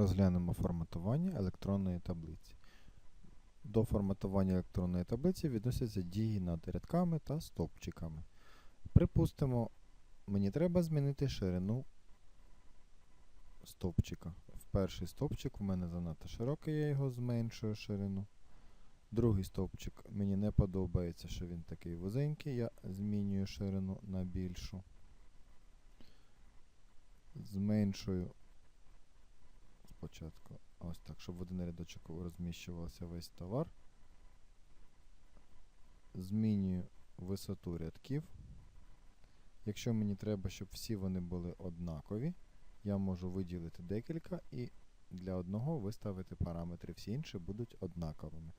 Розглянемо форматування електронної таблиці. До форматування електронної таблиці відносяться дії над рядками та стовпчиками. Припустимо, мені треба змінити ширину стовпчика. В перший стовпчик у мене занадто широкий, я його зменшую ширину. Другий стовпчик мені не подобається, що він такий вузенький, я змінюю ширину на більшу. Зменшую спочатку ось так, щоб в один рядочок розміщувався весь товар. Змінюю висоту рядків. Якщо мені треба, щоб всі вони були однакові, я можу виділити декілька і для одного виставити параметри, всі інші будуть однаковими.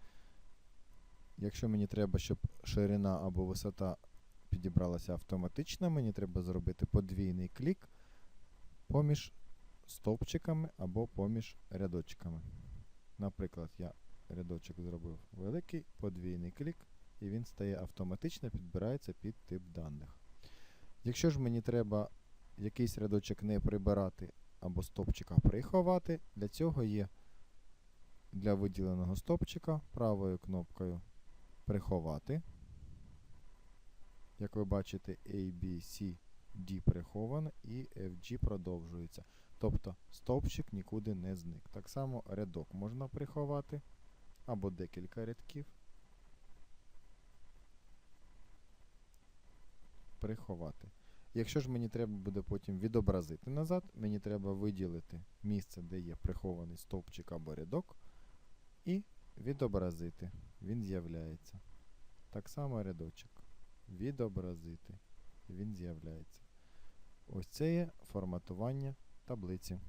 Якщо мені треба, щоб ширина або висота підібралася автоматично, мені треба зробити подвійний клік поміж стовпчиками або поміж рядочками. Наприклад, я рядочок зробив великий, подвійний клік, і він стає автоматично підбирається під тип даних. Якщо ж мені треба якийсь рядочок не прибирати або стовпчика приховати, для цього є для виділеного стовпчика правою кнопкою приховати. Як ви бачите, A, B, приховано і FG продовжується. Тобто стовпчик нікуди не зник. Так само рядок можна приховати або декілька рядків. Приховати. Якщо ж мені треба буде потім відобразити назад, мені треба виділити місце, де є прихований стовпчик або рядок, і відобразити. Він з'являється. Так само рядочок. Відобразити. Він з'являється. Ось це є форматування таблиці.